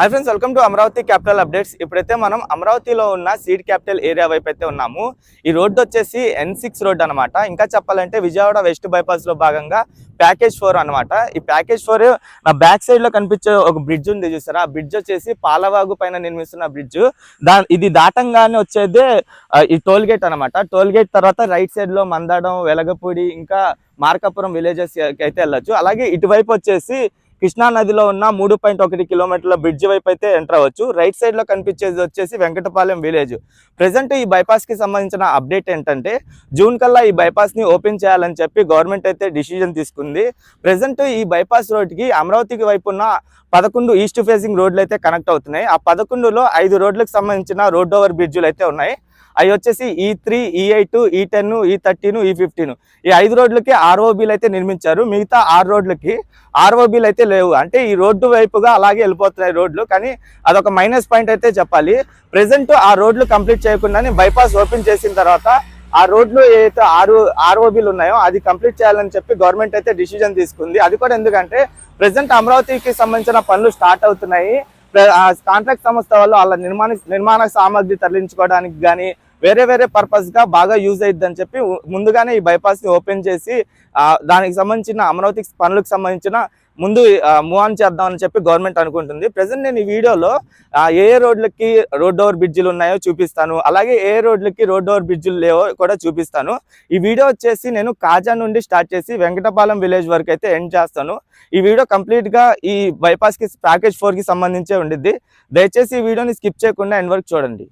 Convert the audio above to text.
Hi friends welcome to Amaravati capital updates ఇప్పుడైతే మనం అమరావతిలో ఉన్న సీడ్ క్యాపిటల్ ఏరియా వైపు అయితే ఉన్నాము. ఈ రోడ్డు వచ్చేసి ఎన్ సిక్స్ రోడ్ అనమాట ఇంకా చెప్పాలంటే విజయవాడ వెస్ట్ బైపాస్లో భాగంగా ప్యాకేజ్ ఫోర్ అన్నమాట. ఈ ప్యాకేజ్ ఫోర్ నా బ్యాక్ సైడ్లో కనిపించే ఒక బ్రిడ్జ్ ఉంది చూసారా? ఆ బ్రిడ్జ్ వచ్చేసి పాలవాగు పైన నిర్మిస్తున్న బ్రిడ్జ్ దా ఇది దాటంగానే వచ్చేదే ఈ టోల్ గేట్ అనమాట టోల్ గేట్ తర్వాత రైట్ సైడ్లో మందాడం వెలగపూడి ఇంకా మార్కాపురం విలేజెస్ అయితే వెళ్ళొచ్చు. అలాగే ఇటువైపు వచ్చేసి కృష్ణా నదిలో ఉన్న మూడు పాయింట్ ఒకటి కిలోమీటర్ల బ్రిడ్జ్ వైపు అయితే ఎంటర్ అవ్వచ్చు. రైట్ సైడ్లో కనిపించేది వచ్చేసి వెంకటపాలెం విలేజ్ ప్రెసెంట్ ఈ బైపాస్కి సంబంధించిన అప్డేట్ ఏంటంటే జూన్ కల్లా ఈ బైపాస్ని ఓపెన్ చేయాలని చెప్పి గవర్నమెంట్ అయితే డిసిజన్ తీసుకుంది. ప్రెసెంట్ ఈ బైపాస్ రోడ్కి అమరావతికి వైపు ఉన్న పదకొండు ఈస్ట్ ఫేసింగ్ రోడ్లు అయితే కనెక్ట్ అవుతున్నాయి. ఆ పదకొండులో ఐదు రోడ్లకు సంబంధించిన రోడ్ ఓవర్ బ్రిడ్జ్లు అయితే ఉన్నాయి. అవి వచ్చేసి ఈ త్రీ ఈ ఎయిట్ ఈ టెన్ ఈ థర్టీన్ ఈ ఫిఫ్టీన్ ఈ ఐదు రోడ్లకి ఆర్ఓబీలు అయితే నిర్మించారు. మిగతా ఆరు రోడ్లకి ఆర్ఓబీలు అయితే లేవు. అంటే ఈ రోడ్డు వైపుగా అలాగే వెళ్ళిపోతున్నాయి రోడ్లు. కానీ అదొక మైనస్ పాయింట్ అయితే చెప్పాలి. ప్రెసెంట్ ఆ రోడ్లు కంప్లీట్ చేయకుండానే బైపాస్ ఓపెన్ చేసిన తర్వాత ఆ రోడ్లు ఏదైతే ఆరు ఆర్ఓబీలు ఉన్నాయో అది కంప్లీట్ చేయాలని చెప్పి గవర్నమెంట్ అయితే డిసిజన్ తీసుకుంది. అది కూడా ఎందుకంటే ప్రెసెంట్ అమరావతికి సంబంధించిన పనులు స్టార్ట్ అవుతున్నాయి. కాంట్రాక్ట్ సంస్థ వాళ్ళు వాళ్ళ నిర్మాణ నిర్మాణ సామాగ్రి తరలించుకోవడానికి కానీ వేరే వేరే పర్పస్గా బాగా యూజ్ అయ్యిద్ది అని చెప్పి ముందుగానే ఈ బైపాస్ని ఓపెన్ చేసి దానికి సంబంధించిన అమరావతి పనులకు సంబంధించిన ముందు మూవ్ ఆన్ చేద్దామని చెప్పి గవర్నమెంట్ అనుకుంటుంది. ప్రజెంట్ నేను ఈ వీడియోలో ఏ ఏ రోడ్లకి రోడ్ ఓవర్ బ్రిడ్జిలు ఉన్నాయో చూపిస్తాను. అలాగే ఏ రోడ్లకి రోడ్ ఓవర్ బ్రిడ్జిలు లేవో కూడా చూపిస్తాను. ఈ వీడియో వచ్చేసి నేను కాజా నుండి స్టార్ట్ చేసి వెంకటపాలెం విలేజ్ వరకు అయితే ఎండ్ చేస్తాను. ఈ వీడియో కంప్లీట్గా ఈ బైపాస్కి ప్యాకేజ్ ఫోర్కి సంబంధించే ఉండిద్ది. దయచేసి ఈ వీడియోని స్కిప్ చేయకుండా ఎండ్ వరకు చూడండి.